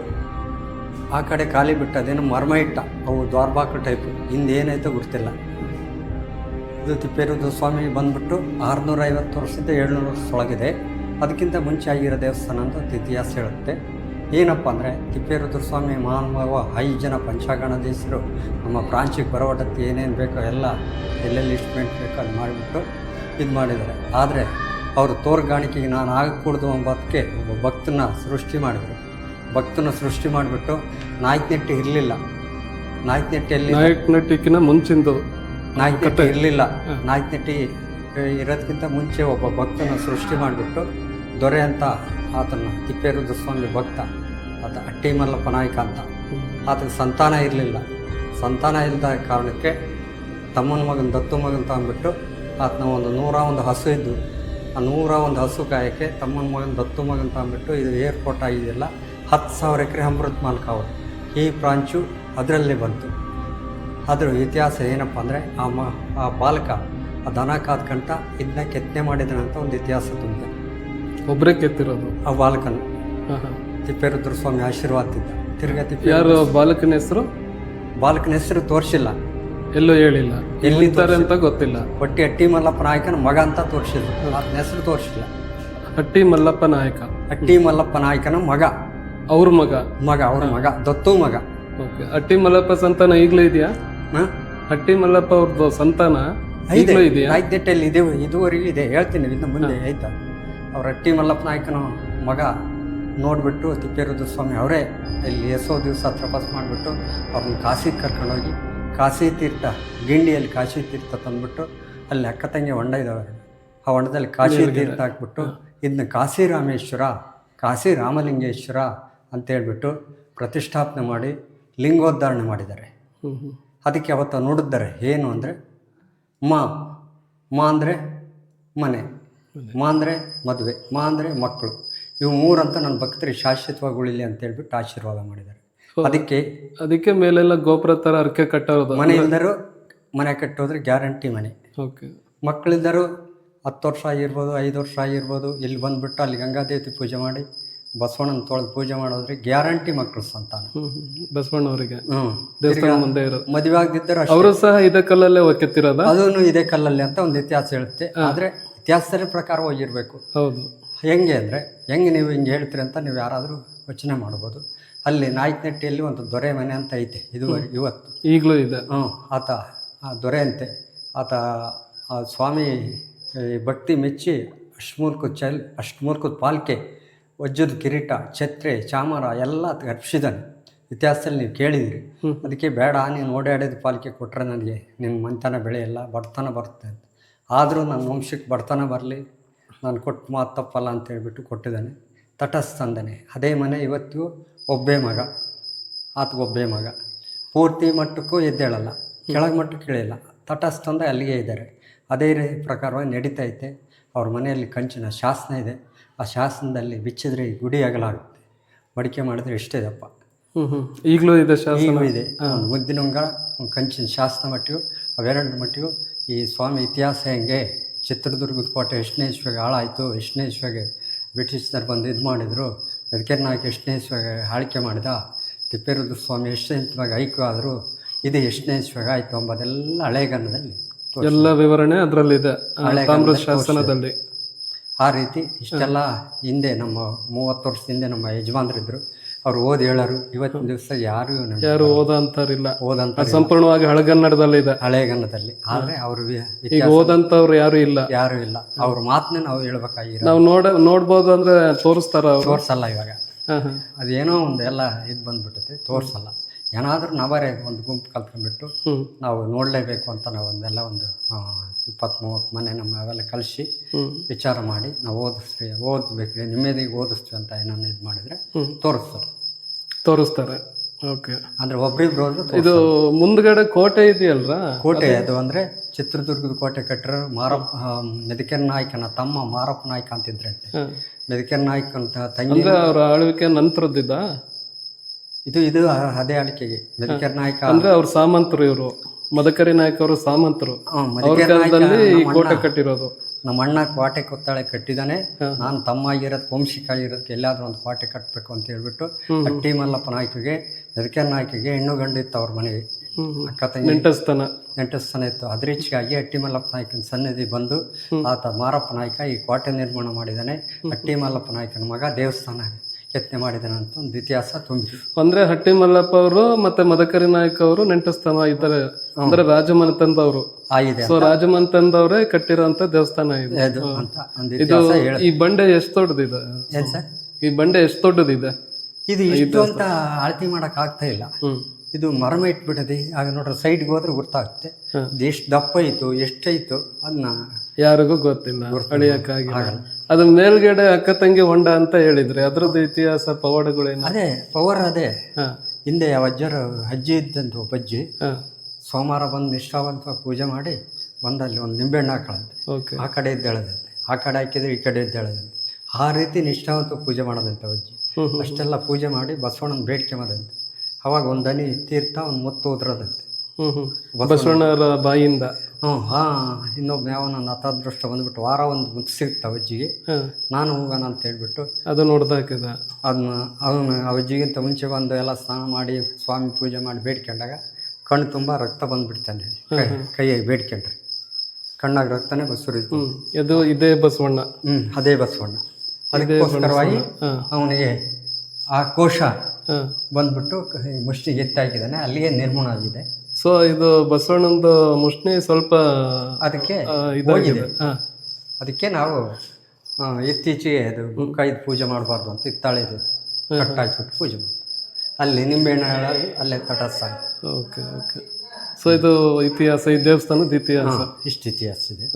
ಆ ಕಡೆ ಖಾಲಿ ಬಿಟ್ಟ ಅದೇನು ಮರ್ಮ ಇಟ್ಟ. ಅವು ದ್ವಾರ್ಬಾಕು ಟೈಪ್ ಹಿಂದೆ ಏನಾಯ್ತೋ ಗೊತ್ತಿಲ್ಲ. ಇದು ತಿಪ್ಪೇರುದ್ರ ಸ್ವಾಮಿ ಬಂದ್ಬಿಟ್ಟು ಆರುನೂರ ಐವತ್ತು ವರ್ಷದಿಂದ ಏಳ್ನೂರು ವರ್ಷದೊಳಗಿದೆ ಅದಕ್ಕಿಂತ ಮುಂಚೆ ಆಗಿರೋ ದೇವಸ್ಥಾನ ಅಂತ ಇತಿಹಾಸ ಹೇಳುತ್ತೆ. ಏನಪ್ಪ ಅಂದರೆ ತಿಪ್ಪೇರುದ್ರ ಸ್ವಾಮಿ ಮಹಾನುಭಾವ ಐದು ಜನ ಪಂಚಾಗಣಾಧೀಶರು ನಮ್ಮ ಬ್ರಾಂಚಿಗೆ ಬರೋಟಕ್ಕೆ ಏನೇನು ಬೇಕೋ ಎಲ್ಲ ಎಲ್ಲೆಲ್ಲಿ ಇನ್ಸ್ಟ್ರೂಮೆಂಟ್ ಬೇಕೋ ಅದು ಮಾಡಿಬಿಟ್ಟು ಇದು ಮಾಡಿದ್ದಾರೆ. ಆದರೆ ಅವರು ತೋರ್ಗಾಣಿಕೆಗೆ ನಾನು ಆಗಕೂಡ್ದು ಎಂಬುದಕ್ಕೆ ಒಬ್ಬ ಭಕ್ತನ ಸೃಷ್ಟಿ ಮಾಡಿದರು. ಭಕ್ತನ ಸೃಷ್ಟಿ ಮಾಡಿಬಿಟ್ಟು ನಾಯ್ಕನೆಟ್ಟಿ ಇರಲಿಲ್ಲ. ನಾಯ್ಕನೆಟ್ಟಿಯಲ್ಲಿ ನಾಯ್ಕ ನೆಟ್ಟಿಕ್ಕಿನ ಮುಂಚಿಂದು ನಾಯ್ಕನೆಟ್ಟಿ ಇರಲಿಲ್ಲ. ನಾಯ್ಕನೆಟ್ಟಿ ಇರೋದಕ್ಕಿಂತ ಮುಂಚೆ ಒಬ್ಬ ಭಕ್ತನ ಸೃಷ್ಟಿ ಮಾಡಿಬಿಟ್ಟು ದೊರೆ ಅಂತ ಆತನ ತಿಪ್ಪೇರುದ್ರಸ್ವಾಮಿ ಭಕ್ತ ಆತ ಅಟ್ಟಿ ಮಲ್ಲಪ್ಪ ನಾಯ್ಕ ಅಂತ. ಆತನ ಸಂತಾನ ಇರಲಿಲ್ಲ. ಸಂತಾನ ಇಲ್ಲದ ಕಾರಣಕ್ಕೆ ತಮ್ಮನ ಮಗನ ದತ್ತು ಮಗನ ತಗೊಂಡ್ಬಿಟ್ಟು ಆತನ ಒಂದು ನೂರ ಒಂದು ಹಸು ಇದ್ದು ಆ ನೂರ ಒಂದು ಹಸು ಕಾಯಕ್ಕೆ ತಮ್ಮನ ಮಗನ ದತ್ತು ಮಗನ ತಗೊಂಡ್ಬಿಟ್ಟು ಇದು ಏರ್ಪೋರ್ಟ್ ಆಗಿದೆಯಲ್ಲ ಹತ್ತು ಸಾವಿರ ಎಕರೆ ಅಮೃತ್ ಮಾಲ್ಕ ಅವರು. ಈ ಬ್ರಾಂಚು ಅದರಲ್ಲೇ ಬಂತು. ಅದರ ಇತಿಹಾಸ ಏನಪ್ಪ ಅಂದರೆ ಆ ಮ ಆ ಬಾಲಕ ಆ ದನ ಕಾದ್ಕಂಟ ಇದನ್ನ ಕೆತ್ತನೆ ಮಾಡಿದನಂತ ಒಂದು ಇತಿಹಾಸ ತುಂಬಿದೆ. ಒಬ್ಬರೇ ಕೆತ್ತಿರೋದು? ಆ ಬಾಲಕನ. ತಿಪ್ಪೇರುದ್ರ ಸ್ವಾಮಿ ಆಶೀರ್ವಾದ ತಿರ್ಗಾ ತಿಪ್ಪೆ ಯಾರು ಬಾಲಕನ ಹೆಸರು? ಬಾಲಕನ ಹೆಸರು ತೋರಿಸಿಲ್ಲ. ಎಲ್ಲೂ ಹೇಳಿಲ್ಲ. ಎಲ್ಲಿ ಎಲ್ಲಿದ್ದಾರೆ ಅಂತ ಗೊತ್ತಿಲ್ಲ. ಹೊಟ್ಟಿ ಅಟ್ಟಿ ಮಲ್ಲಪ್ಪ ನಾಯಕನ ಮಗ ಅಂತ ತೋರಿಸಿದ್ರು ಆತನ ಹೆಸರು ತೋರಿಸಿಲ್ಲ. ಹಟ್ಟಿ ಮಲ್ಲಪ್ಪ ನಾಯಕ. ಅಟ್ಟಿ ಮಲ್ಲಪ್ಪ ನಾಯಕನ ಮಗ. ಅವ್ರ ಮಗ. ಮಗ ಅವ್ರ ಮಗ ದತ್ತು ಮಗ. ಓಕೆ. ಹಟ್ಟಿ ಮಲ್ಲಪ್ಪ ಸಂತಾನ ಈಗಲೂ ಇದೆಯಾ? ಹಾಂ? ಹಟ್ಟಿ ಮಲ್ಲಪ್ಪ ಅವ್ರದ್ದು ಸಂತಾನ ಈಗಲೂ ಇದೆಯಾ? ಇದೆ ಇದುವರೆಗೂ ಇದೆ. ಹೇಳ್ತೀನಿ ಇನ್ನು ಮುಂದೆ ಆಯ್ತಾ? ಅವ್ರ ಅಟ್ಟಿ ಮಲ್ಲಪ್ಪ ನಾಯಕನ ಮಗ. ನೋಡಿಬಿಟ್ಟು ತಿಪ್ಪೇರುದ್ರ ಸ್ವಾಮಿ ಅವರೇ ಇಲ್ಲಿ ಎಸೋ ದಿವಸ ತಪಸ್ ಮಾಡಿಬಿಟ್ಟು ಅವ್ರನ್ನ ಕಾಶಿಗೆ ಕರ್ಕೊಂಡೋಗಿ ಕಾಶಿ ತೀರ್ಥ ಗಿಂಡಿಯಲ್ಲಿ ಕಾಶಿ ತೀರ್ಥ ತಂದ್ಬಿಟ್ಟು ಅಲ್ಲಿ ಅಕ್ಕ ತಂಗಿ ಹೊಂಡ ಇದ್ದಾವೆ. ಆ ಹೊಂಡದಲ್ಲಿ ಕಾಶಿ ತೀರ್ಥ ಹಾಕ್ಬಿಟ್ಟು ಇದನ್ನ ಕಾಶಿ ರಾಮೇಶ್ವರ ಕಾಶಿ ರಾಮಲಿಂಗೇಶ್ವರ ಅಂತ ಹೇಳ್ಬಿಟ್ಟು ಪ್ರತಿಷ್ಠಾಪನೆ ಮಾಡಿ ಲಿಂಗೋದ್ಧಾರಣೆ ಮಾಡಿದ್ದಾರೆ. ಅದಕ್ಕೆ ಅವತ್ತು ನೋಡಿದ್ದಾರೆ ಏನು ಅಂದರೆ ಮಾ ಮಾ ಅಂದರೆ ಮನೆ ಮಾ ಅಂದರೆ ಮದುವೆ ಮಾ ಅಂದರೆ ಮಕ್ಕಳು. ಇವು ಮೂರಂತ ನನ್ನ ಭಕ್ತರಿಗೆ ಶಾಶ್ವತವಾಗಿ ಉಳಿಲಿ ಅಂತ ಹೇಳ್ಬಿಟ್ಟು ಆಶೀರ್ವಾದ ಮಾಡಿದ್ದಾರೆ. ಅದಕ್ಕೆ ಅದಕ್ಕೆ ಮೇಲೆಲ್ಲ ಗೋಪುರ ತರ ಅರ್ಕೆ ಕಟ್ಟೋದು. ಮನೆ ಇಲ್ದರು ಮನೆ ಕಟ್ಟೋದ್ರೆ ಗ್ಯಾರಂಟಿ ಮನೆ. ಓಕೆ. ಮಕ್ಕಳಿದ್ದರು ಹತ್ತು ವರ್ಷ ಆಗಿರ್ಬೋದು ಐದು ವರ್ಷ ಆಗಿರ್ಬೋದು ಇಲ್ಲಿ ಬಂದ್ಬಿಟ್ಟು ಅಲ್ಲಿ ಗಂಗಾದೇವತೆ ಪೂಜೆ ಮಾಡಿ ಬಸವಣ್ಣನ ತೊಳೆದು ಪೂಜೆ ಮಾಡೋದ್ರೆ ಗ್ಯಾರಂಟಿ ಮಕ್ಕಳು ಸಂತಾನ. ಬಸವಣ್ಣವರಿಗೆ. ದೇವಸ್ಥಾನ ಮುಂದೆ ಇರೋದು. ಮದುವೆ ಆಗದಿದ್ದರು ಅವರು ಸಹ ಇದೇ ಕಲ್ಲಲ್ಲೇ ಒಕ್ಕೆತ್ತಿರೋದು? ಅದನ್ನು ಇದೇ ಕಲ್ಲಲ್ಲಿ ಅಂತ ಒಂದು ಇತಿಹಾಸ ಹೇಳುತ್ತೆ. ಆದರೆ ಇತಿಹಾಸದ ಪ್ರಕಾರ ಹೋಗಿರ್ಬೇಕು. ಹೌದು. ಹೆಂಗೆ ಅಂದರೆ ಹೆಂಗೆ ನೀವು ಹಿಂಗೆ ಹೇಳ್ತೀರಿ ಅಂತ ನೀವು ಯಾರಾದರೂ ಯೋಚನೆ ಮಾಡ್ಬೋದು. ಅಲ್ಲಿ ನಾಯಕನಟ್ಟಿಯಲ್ಲಿ ಒಂದು ದೊರೆ ಮನೆ ಅಂತ ಐತೆ ಇದು ಇವತ್ತು. ಈಗಲೂ ಇದೆ. ಹ್ಞೂ ಆತ ಆ ದೊರೆ ಅಂತೆ. ಆತ ಆ ಸ್ವಾಮಿ ಭಕ್ತಿ ಮೆಚ್ಚಿ ಅಷ್ಟಮೂರ್ಖದ ಚಲ್ ಅಷ್ಟಮೂರ್ಖದ ಪಾಲ್ಕೆ ವಜ್ರದ ಕಿರೀಟ ಛತ್ರೆ ಚಾಮರ ಎಲ್ಲ ಅರ್ಪಿಸಿದ್ದಾನೆ. ಇತಿಹಾಸದಲ್ಲಿ ನೀವು ಕೇಳಿದಿರಿ. ಅದಕ್ಕೆ ಬೇಡ ನೀನು ಓಡಾಡಿದ ಪಾಲಿಕೆ ಕೊಟ್ಟರೆ ನನಗೆ ನಿನ್ನ ಮಂತನ ಬೆಳೆಯಲ್ಲ ಬಡತನ ಬರುತ್ತೆ ಅಂತ. ಆದರೂ ನನ್ನ ವಂಶಕ್ಕೆ ಬಡತನ ಬರಲಿ. ನಾನು ಕೊಟ್ಟು ಮಾತು ತಪ್ಪಲ್ಲ ಅಂತ ಹೇಳಿಬಿಟ್ಟು ಕೊಟ್ಟಿದ್ದಾನೆ. ತಟಸ್ಥಂದನೆ. ಅದೇ ಮನೆ ಇವತ್ತು ಒಬ್ಬೇ ಮಗ. ಆತ ಒಬ್ಬೇ ಮಗ. ಪೂರ್ತಿ ಮಟ್ಟಕ್ಕೂ ಎದ್ದೇಳಲ್ಲ. ಕೆಳಗೆ ಮಟ್ಟಕ್ಕೆ ಇಳಿಯಲ್ಲ. ತಟಸ್ಥಂದ ಅಲ್ಲಿಗೆ ಇದ್ದಾರೆ. ಅದೇ ರೀತಿ ಪ್ರಕಾರವಾಗಿ ನಡೀತಾ ಐತೆ. ಅವ್ರ ಮನೆಯಲ್ಲಿ ಕಂಚಿನ ಶಾಸನ ಇದೆ. ಆ ಶಾಸನದಲ್ಲಿ ಬಿಚ್ಚಿದ್ರೆ ಗುಡಿ ಅಗಲಾಗುತ್ತೆ. ಮಡಿಕೆ ಮಾಡಿದ್ರೆ ಇಷ್ಟೇ ದಪ್ಪ. ಹ್ಮ್ ಈಗಲೂ ಇದೆ ಶಾಸನ? ಇದೆ. ಮುದ್ದಿನ ಕಂಚಿನ ಶಾಸನ ಮಟ್ಟಿಗೂ ಅವೆರಡು ಮಟ್ಟಿಗೂ ಈ ಸ್ವಾಮಿ ಇತಿಹಾಸ ಹೆಂಗೆ? ಚಿತ್ರದುರ್ಗದ ಕೋಟೆ ಇಸ್ವಿಗೆ ಹಾಳಾಯಿತು ಇಸ್ವಿಗೆ ಬ್ರಿಟಿಷ್ನರು ಬಂದು ಇದು ಮಾಡಿದರು ಅದಕ್ಕೆ ನಾಯಕ ಇಸ್ವಿಗೆ ಆಳ್ಕೆ ಮಾಡಿದ ತಿಪ್ಪೇರುದ್ರ ಸ್ವಾಮಿ ಎಷ್ಟನೇ ಇಸ್ವಿಗೆ ಐಕ್ಯ ಆದರು ಇದು ಇಸ್ವಿಗೆ ಆಯಿತು ಎಂಬುದೆಲ್ಲ ಹಳೆಗನ್ನದಲ್ಲಿ ಎಲ್ಲ ವಿವರಣೆ ಅದರಲ್ಲಿದೆ. ಶಾಸನದಲ್ಲಿ. ಆ ರೀತಿ ಇಷ್ಟೆಲ್ಲ ಹಿಂದೆ ನಮ್ಮ ಮೂವತ್ತು ವರ್ಷದ ಹಿಂದೆ ನಮ್ಮ ಯಜಮಾನರಿದ್ದರು ಅವ್ರು ಓದಿ ಹೇಳರು ಇವತ್ತಿನ ದಿವಸ ಯಾರು ಯಾರು ಓದ ಅಂತಾರಿಲ್ಲ ಓದಂತ ಸಂಪೂರ್ಣವಾಗಿ ಸಂಪೂರ್ಣವಾಗಿ ಹಳಗನ್ನಡದಲ್ಲಿದೆ ಹಳೆಗನ್ನಡದಲ್ಲಿ ಆದ್ರೆ ಅವರು ಈಗ ಓದಂತವ್ರು ಯಾರು ಇಲ್ಲ. ಯಾರು ಇಲ್ಲ. ಅವ್ರ ಮಾತನ್ನ ನಾವು ಹೇಳ್ಬೇಕಾಗಿ ನಾವು ನೋಡ ನೋಡ್ಬೋದು ಅಂದ್ರೆ ತೋರಿಸ್ತಾರ ಅವ್ರು. ತೋರ್ಸಲ್ಲ ಇವಾಗ. ಅದೇನೋ ಒಂದು ಎಲ್ಲ ಇದು ಬಂದ್ಬಿಟ್ಟೈತೆ ತೋರ್ಸಲ್ಲ. ಏನಾದರೂ ನಾವರೇ ಒಂದು ಗುಂಪು ಕಲ್ತ್ಕೊಂಡ್ಬಿಟ್ಟು ನಾವು ನೋಡಲೇಬೇಕು ಅಂತ ನಾವು ಒಂದೆಲ್ಲ ಒಂದು ಇಪ್ಪತ್ತು ಮೂವತ್ತು ಮನೆ ನಮ್ಮ ಅವೆಲ್ಲ ಕಲಿಸಿ ವಿಚಾರ ಮಾಡಿ ನಾವು ಓದಿಸ್ತೀವಿ ಓದಬೇಕ್ರಿ ನಿಮ್ಮದಿಗೆ ಓದಿಸ್ತೀವಿ ಅಂತ ಏನಾದ್ರು ಇದು ಮಾಡಿದರೆ. ತೋರಿಸ್ತಾರೆ. ತೋರಿಸ್ತಾರೆ. ಓಕೆ. ಅಂದರೆ ಒಬ್ರಿಬ್ರು ಹೋದ್ರೆ ಇದು ಮುಂದ್ಗಡೆ ಕೋಟೆ ಇದೆಯಲ್ರ? ಕೋಟೆ ಅದು? ಅಂದರೆ ಚಿತ್ರದುರ್ಗದ ಕೋಟೆ ಕಟ್ಟರು ಮಾರಪ್ಪ ಮೆದಕೆನ್ ನಾಯ್ಕನ ತಮ್ಮ ಮಾರಪ್ಪ ನಾಯ್ಕ ಅಂತಿದ್ರಂತೆ. ಮೆದಕೆನ್ ನಾಯ್ಕ ಅಂತ ತಂಗಿ ಅವ್ರ ಆಳ್ವಿಕೆ ನಂತರದ್ದಿದ್ದ ಇದು ಇದು ಅದೇ ಅಡಿಕೆಗೆ. ಮದಕರಿ ನಾಯಕ. ಅಂದ್ರೆ ಅವ್ರು ಸಾಮಂತರು ಇವರು. ಮದಕರಿ ನಾಯಕ ಅವರು ಸಾಮಂತರು. ಈ ಕೋಟೆ ಕಟ್ಟಿರೋದು. ನಮ್ಮ ಅಣ್ಣ ಕೋಟೆ ಕೊತ್ತಾಳೆ ಕಟ್ಟಿದಾನೆ. ನಾನು ತಮ್ಮ ಆಗಿರೋದು ವಂಶಿಕ ಆಗಿರೋದಕ್ಕೆ ಎಲ್ಲಾದ್ರೂ ಒಂದು ಕೋಟೆ ಕಟ್ಟಬೇಕು ಅಂತ ಹೇಳ್ಬಿಟ್ಟು ಕಟ್ಟಿ ಮಲ್ಲಪ್ಪ ನಾಯ್ಕಿಗೆ ಮದಕರಿ ನಾಯ್ಕಿಗೆ ಹೆಣ್ಣು ಗಂಡು ಇತ್ತು ಅವ್ರ ಮನೆಗೆ. ನೆಂಟಸ್ತನ ಹ್ಮ್. ಅಕ್ಕ ತಂಗಿ. ನೆಂಟಸ್ತನ. ನೆಂಟಸ್ಥಾನ ಇತ್ತು. ಅದರೀಚೆಗಾಗಿ ಅಟ್ಟಿ ಮಲ್ಲಪ್ಪ ನಾಯ್ಕನ ಸನ್ನಿಧಿ ಬಂದು ಆತ ಮಾರಪ್ಪ ನಾಯ್ಕ ಈ ಕೋಟೆ ನಿರ್ಮಾಣ ಮಾಡಿದಾನೆ. ಅಟ್ಟಿ ಮಲ್ಲಪ್ಪ ನಾಯ್ಕನ ಮಗ ದೇವಸ್ಥಾನ. ಯತ್ನೆ ಮಾಡಿದ ಅಂತ ಒಂದು ಇತಿಹಾಸ ತುಂಬಿದೆ. ಅಂದ್ರೆ ಹಟ್ಟಿ ಮಲ್ಲಪ್ಪ ಅವರು ಮತ್ತೆ ಮದಕರಿ ನಾಯಕ್ ಅವರು ನೆಂಟಸ್ಥಾನ ಇದ್ದಾರೆ ಅಂದ್ರೆ ರಾಜಮನೆತಂದವರು ಆಗಿದೆ ಸೊ ರಾಜಮನೆತಂದವರೇ ಕಟ್ಟಿರೋಂತ ದೇವಸ್ಥಾನ ಇದೆ. ಅಂತ ಒಂದು ಇದು ಇತಿಹಾಸ ಹೇಳ ಈ ಬಂಡೆ ಎಷ್ಟು ದೊಡ್ಡದಿದೆ? ಏನ್ ಸರ್? ಈ ಬಂಡೆ ಎಷ್ಟು ದೊಡ್ಡದಿದೆ? ಇದು ಇಷ್ಟು ಅಂತ ಅಳತಿ ಮಾಡಕ್ ಆಗ್ತಾ ಇಲ್ಲ. ಹ್ಮ್. ಇದು ಮರಮ ಇಟ್ಬಿಟ್ಟದೆ. ಆಗ ನೋಡ್ರಿ ಸೈಡ್ಗೆ ಹೋದ್ರೆ ಗೊತ್ತಾಗುತ್ತೆ ಇದು ಎಷ್ಟು ದಪ್ಪ ಐತು ಎಷ್ಟೈತು ಅದನ್ನ ಯಾರಿಗೂ ಗೊತ್ತಿಲ್ಲ. ಅದ್ರ ಮೇಲ್ಗಡೆ ಅಕ್ಕ ತಂಗಿ ಹೊಂಡ ಅಂತ ಹೇಳಿದ್ರೆ ಅದ್ರದ್ದು ಇತಿಹಾಸ ಪವಾಡಗಳೇನು? ಅದೇ ಪವರ್ ಅದೇ. ಹಿಂದೆ ಯಾವ ಅಜ್ಜರು ಅಜ್ಜಿ ಇದ್ದಂತ ಒಬ್ಬ ಅಜ್ಜಿ ಸೋಮವಾರ ಬಂದು ನಿಷ್ಠಾವಂತ ಪೂಜೆ ಮಾಡಿ ಒಂದಲ್ಲಿ ಒಂದು ನಿಂಬೆಹಣ್ಣು ಹಾಕೊಳ್ಳಂತೆ ಓಕೆ. ಆ ಕಡೆ ಇದ್ದೇಳದಂತೆ ಆ ಕಡೆ ಹಾಕಿದ್ರೆ ಈ ಕಡೆ ಇದ್ದೇಳದಂತೆ ಆ ರೀತಿ ನಿಷ್ಠಾವಂತ ಪೂಜೆ ಮಾಡೋದಂತೆ ಅಜ್ಜಿ. ಅಷ್ಟೆಲ್ಲ ಪೂಜೆ ಮಾಡಿ ಬಸವಣ್ಣನ ಬೇಡಿಕೆ ಮಾಡೋದಂತೆ. ಅವಾಗ ಒಂದು ದನಿ ತೀರ್ಥ ಒಂದು ಮುತ್ತು ಉದ್ರದಂತೆ. ಬಸವಣ್ಣರ ಬಾಯಿಂದ. ಹ್ಞೂ ಹಾಂ ಇನ್ನೊಬ್ಬ ಯಾವ ನನ್ನ ಹತಾದೃಷ್ಟ ಬಂದ್ಬಿಟ್ಟು ವಾರ ಒಂದು ಮುತ್ತು ಸಿಗುತ್ತೆ ಅವಜ್ಜಿಗೆ. ನಾನು ಹೋಗೋಣ ಅಂತ ಹೇಳ್ಬಿಟ್ಟು. ಅದು ನೋಡ್ದಾಕಿದ. ಅದನ್ನ ಅವನು ಅವಜ್ಜಿಗಿಂತ ಮುಂಚೆ ಬಂದು ಎಲ್ಲ ಸ್ನಾನ ಮಾಡಿ ಸ್ವಾಮಿ ಪೂಜೆ ಮಾಡಿ ಬೇಡ್ಕೊಂಡಾಗ ಕಣ್ಣು ತುಂಬ ರಕ್ತ ಬಂದುಬಿಡ್ತಾನೆ ಕೈಯಾಗಿ ಬೇಡ್ಕೊಂಡ್ರೆ. ಕಣ್ಣಾಗ ರಕ್ತನೇ ಬಸುರಿ ಹ್ಞೂ ಇದು ಇದೇ ಬಸವಣ್ಣ. ಹ್ಞೂ ಅದೇ ಬಸವಣ್ಣ. ಅದಕ್ಕೋಸ್ಕರವಾಗಿ ಅವನಿಗೆ ಆ ಕೋಶ ಬಂದ್ಬಿಟ್ಟು ಮುಷ್ಟಿ ಮುಷ್ಟಿಗೆ ಎತ್ತಾಕಿದ್ದಾನೆ. ಅಲ್ಲಿಗೆ ನಿರ್ಮೂಲ ಆಗಿದೆ. ಸೊ ಇದು ಬಸವಣ್ಣಂದು ಮುಷ್ಣಿ ಸ್ವಲ್ಪ ಅದಕ್ಕೆ ಇದಾಗಿದೆ. ಅದಕ್ಕೆ ನಾವು ಇತ್ತೀಚೆಗೆ ಅದು ಕೈದು ಪೂಜೆ ಮಾಡಬಾರ್ದು ಅಂತ ಇತ್ತಾಳಿದು. ಕಟ್ಟಾಕ್ಬಿಟ್ಟು ಪೂಜೆ ಮಾಡಿ ಅಲ್ಲಿ ನಿಂಬೆಹಣ್ಣು ಅಲ್ಲೇ ತಟಸ್ಥ ಆಯ್ತು. Okay okay. ಸೊ ಇದು ಇತಿಹಾಸ ಈ ದೇವಸ್ಥಾನದ ಇತಿಹಾಸ? ಇಷ್ಟು ಇತಿಹಾಸ ಇದೆ.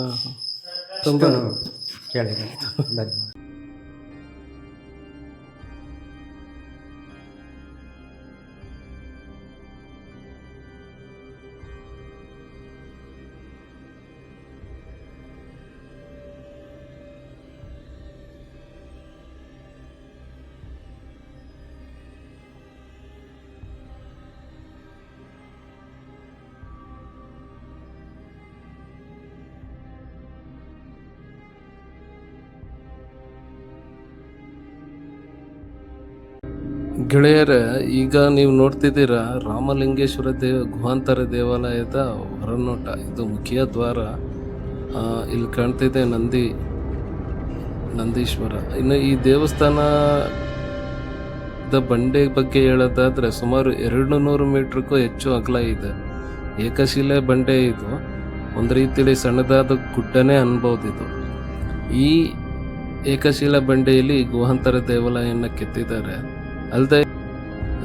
ಕೇಳಿದ್ದೀನಿ ಧನ್ಯವಾದ. ಗೆಳೆಯರೇ, ಈಗ ನೀವು ನೋಡ್ತಿದ್ದೀರಾ ರಾಮಲಿಂಗೇಶ್ವರ ದೇವ, ಗುಹಾಂತರ ದೇವಾಲಯದ ಹೊರನೋಟ. ಇದು ಮುಖ್ಯ ದ್ವಾರ. ಇಲ್ಲಿ ಕಾಣ್ತಿದೆ ನಂದಿ, ನಂದೀಶ್ವರ. ಇನ್ನು ಈ ದೇವಸ್ಥಾನದ ಬಂಡೆ ಬಗ್ಗೆ ಹೇಳೋದಾದ್ರೆ ಸುಮಾರು ಎರಡು ನೂರು ಮೀಟ್ರಿಗೂ ಹೆಚ್ಚು ಅಗಲ ಇದೆ. ಏಕಶಿಲೆ ಬಂಡೆ ಇದು. ಒಂದು ರೀತಿಯಲ್ಲಿ ಸಣ್ಣದಾದ ಗುಡ್ಡನೇ ಅನ್ಬೋದು ಇದು. ಈ ಏಕಶಿಲಾ ಬಂಡೆಯಲ್ಲಿ ಗುಹಾಂತರ ದೇವಾಲಯನ ಕೆತ್ತಿದ್ದಾರೆ. ಅಲ್ಲದೆ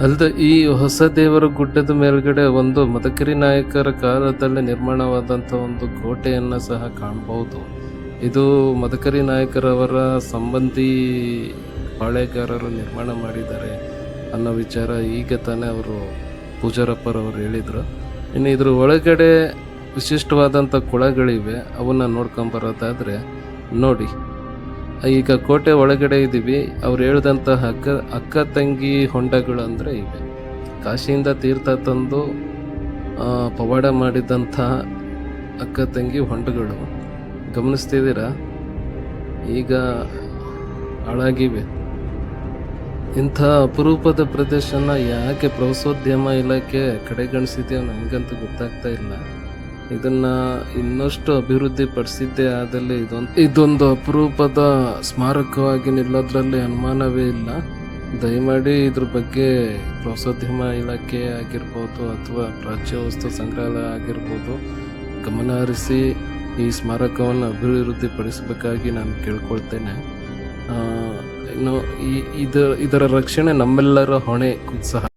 ಅಲ್ಲದೆ ಈ ಹೊಸ ದೇವರ ಗುಡ್ಡದ ಮೇಲ್ಗಡೆ ಒಂದು ಮದಕರಿ ನಾಯಕರ ಕಾಲದಲ್ಲಿ ನಿರ್ಮಾಣವಾದಂಥ ಒಂದು ಕೋಟೆಯನ್ನು ಸಹ ಕಾಣಬಹುದು ಇದು ಮದಕರಿ ನಾಯಕರವರ ಸಂಬಂಧಿ ಪಾಳೆಗಾರರು ನಿರ್ಮಾಣ ಮಾಡಿದ್ದಾರೆ ಅನ್ನೋ ವಿಚಾರ ಈಗ ತಾನೇ ಅವರು ಪೂಜಾರಪ್ಪರವರು ಹೇಳಿದರು. ಇನ್ನು ಇದ್ರ ಒಳಗಡೆ ವಿಶಿಷ್ಟವಾದಂಥ ಕೊಳಗಳಿವೆ, ಅವನ್ನ ನೋಡ್ಕೊಂಬರೋದಾದರೆ ನೋಡಿ. ಈಗ ಕೋಟೆ ಒಳಗಡೆ ಇದ್ದೀವಿ. ಅವ್ರು ಹೇಳಿದಂತಹ ಅಕ್ಕ ಅಕ್ಕ ತಂಗಿ ಹೊಂಡಗಳು ಅಂದರೆ ಇವೆ. ಕಾಶಿಯಿಂದ ತೀರ್ಥ ತಂದು ಪವಾಡ ಮಾಡಿದಂಥ ಅಕ್ಕ ತಂಗಿ ಹೊಂಡಗಳು. ಗಮನಿಸ್ತಿದ್ದೀರಾ? ಈಗ ಹಾಳಾಗಿವೆ. ಇಂಥ ಅಪರೂಪದ ಪ್ರದೇಶನ ಯಾಕೆ ಪ್ರವಾಸೋದ್ಯಮ ಇಲಾಖೆ ಕಡೆಗಣಿಸಿದೆಯೋ ನನಗಂತೂ ಗೊತ್ತಾಗ್ತಾ ಇಲ್ಲ. ಇದನ್ನ ಇನ್ನಷ್ಟು ಅಭಿವೃದ್ಧಿ ಪಡಿಸಿದ್ದೇ ಆದಲ್ಲಿ ಇದೊಂದು ಇದೊಂದು ಅಪರೂಪದ ಸ್ಮಾರಕವಾಗಿ ನಿಲ್ಲೋದ್ರಲ್ಲಿ ಅನುಮಾನವೇ ಇಲ್ಲ. ದಯಮಾಡಿ ಇದ್ರ ಬಗ್ಗೆ ಪ್ರವಾಸೋದ್ಯಮ ಇಲಾಖೆ ಆಗಿರ್ಬೋದು ಅಥವಾ ಪ್ರಾಚ್ಯ ವಸ್ತು ಸಂಗ್ರಹಾಲಯ ಆಗಿರ್ಬೋದು ಗಮನ ಹರಿಸಿ ಈ ಸ್ಮಾರಕವನ್ನು ಅಭಿವೃದ್ಧಿ ಪಡಿಸಬೇಕಾಗಿ ನಾನು ಕೇಳ್ಕೊಳ್ತೇನೆ. ಇನ್ನು ಈ, ಇದ, ಇದರ ರಕ್ಷಣೆ ನಮ್ಮೆಲ್ಲರ ಹೊಣೆ ಸಹ.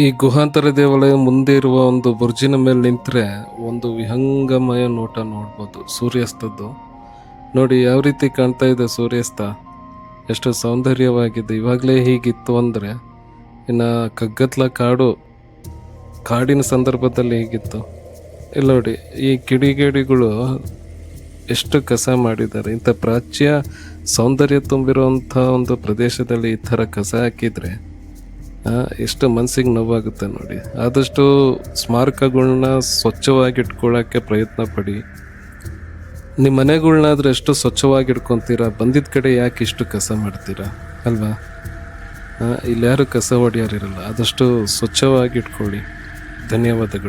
ಈ ಗುಹಾಂತರ ದೇವಾಲಯ ಮುಂದೆ ಇರುವ ಒಂದು ಬುರ್ಜಿನ ಮೇಲೆ ನಿಂತರೆ ಒಂದು ವಿಹಂಗಮಯ ನೋಟ ನೋಡ್ಬೋದು, ಸೂರ್ಯಾಸ್ತದ್ದು. ನೋಡಿ, ಯಾವ ರೀತಿ ಕಾಣ್ತಾ ಇದೆ ಸೂರ್ಯಾಸ್ತ? ಎಷ್ಟು ಸೌಂದರ್ಯವಾಗಿದೆ. ಇವಾಗಲೇ ಹೀಗಿತ್ತು ಅಂದರೆ ಇನ್ನು ಕಗ್ಗತ್ಲ ಕಾಡು, ಕಾಡಿನ ಸಂದರ್ಭದಲ್ಲಿ ಹೀಗಿತ್ತು. ಇಲ್ಲ ನೋಡಿ, ಈ ಕಿಡಿಗೇಡಿಗಳು ಎಷ್ಟು ಕಸ ಮಾಡಿದ್ದಾರೆ. ಇಂಥ ಪ್ರಾಚ್ಯ ಸೌಂದರ್ಯ ತುಂಬಿರುವಂಥ ಒಂದು ಪ್ರದೇಶದಲ್ಲಿ ಈ ಥರ ಕಸ ಹಾಕಿದರೆ ಎಷ್ಟು ಮನಸ್ಸಿಗೆ ನೋವಾಗುತ್ತೆ ನೋಡಿ. ಆದಷ್ಟು ಸ್ಮಾರಕಗಳನ್ನ ಸ್ವಚ್ಛವಾಗಿ ಇಟ್ಕೊಳ್ಳೋಕ್ಕೆ ಪ್ರಯತ್ನ ಪಡಿ. ನಿಮ್ಮ ಮನೆಗಳನ್ನಾದ್ರೂ ಎಷ್ಟು ಸ್ವಚ್ಛವಾಗಿ ಇಟ್ಕೊತೀರಾ ಬಂದಿದ್ದ ಕಡೆ ಯಾಕೆ ಇಷ್ಟು ಕಸ ಮಾಡ್ತೀರಾ? ಅಲ್ವಾ? ಇಲ್ಲಿ ಯಾರು ಕಸ ಹೊಡೆಯೋರಿರಲ್ಲ. ಆದಷ್ಟು ಸ್ವಚ್ಛವಾಗಿ ಇಟ್ಕೊಳ್ಳಿ ಧನ್ಯವಾದಗಳು.